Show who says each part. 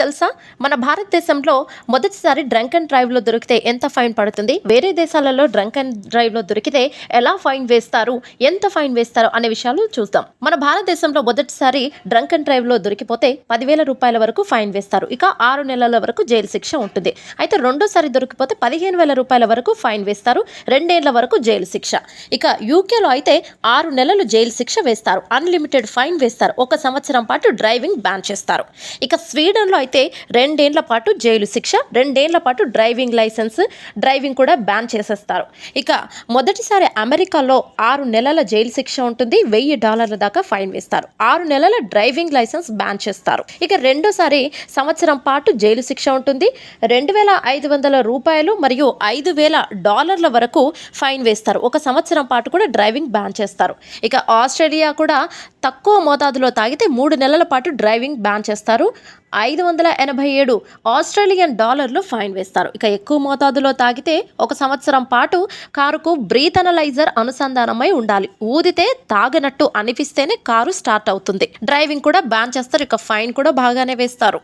Speaker 1: తెలుసా? మన భారతదేశంలో మొదటిసారి డ్రంక్ అండ్ డ్రైవ్లో దొరికితే ఎంత ఫైన్ పడుతుంది? వేరే దేశాలలో డ్రంక్ అండ్ డ్రైవ్లో దొరికితే ఎలా ఫైన్ వేస్తారు? ఎంత ఫైన్ వేస్తారు? అనే విషయాలు చూద్దాం. మన భారతదేశంలో మొదటిసారి డ్రంక్ అండ్ డ్రైవ్లో దొరికిపోతే పదివేల రూపాయల వరకు ఫైన్ వేస్తారు. ఇక ఆరు నెలల వరకు జైలు శిక్ష ఉంటుంది. అయితే రెండోసారి దొరికిపోతే పదిహేను వేల రూపాయల వరకు ఫైన్ వేస్తారు. రెండేళ్ళ వరకు జైలు శిక్ష. ఇక యూకేలో అయితే ఆరు నెలలు జైలు శిక్ష వేస్తారు. అన్లిమిటెడ్ ఫైన్ వేస్తారు. ఒక సంవత్సరం పాటు డ్రైవింగ్ బ్యాన్ చేస్తారు. ఇక స్వీడన్లో అయితే రెండేళ్ళ పాటు జైలు శిక్ష రెండేళ్ళ పాటు డ్రైవింగ్ లైసెన్స్ డ్రైవింగ్ కూడా బ్యాన్ చేసేస్తారు. ఇక మొదటిసారి అమెరికాలో ఆరు నెలల జైలు శిక్ష ఉంటుంది. వెయ్యి డాలర్ల దాకా ఫైన్ వేస్తారు. ఆరు నెలల డ్రైవింగ్ లైసెన్స్ బ్యాన్ చేస్తారు. ఇక రెండోసారి సంవత్సరం పాటు జైలు శిక్ష ఉంటుంది. రెండు వేల ఐదు వందల రూపాయలు మరియు ఐదు వేల డాలర్ల వరకు ఫైన్ వేస్తారు. ఒక సంవత్సరం పాటు కూడా డ్రైవింగ్ బ్యాన్ చేస్తారు. ఇక ఆస్ట్రేలియా కూడా తక్కువ మోతాదులో తాగితే మూడు నెలల పాటు డ్రైవింగ్ బ్యాన్ చేస్తారు. ఐదు వందల వందల ఎనభై ఏడు ఆస్ట్రేలియన్ డాలర్లు ఫైన్ వేస్తారు. ఇక ఎక్కువ మోతాదులో తాగితే ఒక సంవత్సరం పాటు కారుకు బ్రీతనలైజర్ అనుసంధానమై ఉండాలి. ఊదితే తాగనట్టు అనిపిస్తేనే కారు స్టార్ట్ అవుతుంది. డ్రైవింగ్ కూడా బ్యాన్ చేస్తారు. ఇక ఫైన్ కూడా బాగానే వేస్తారు.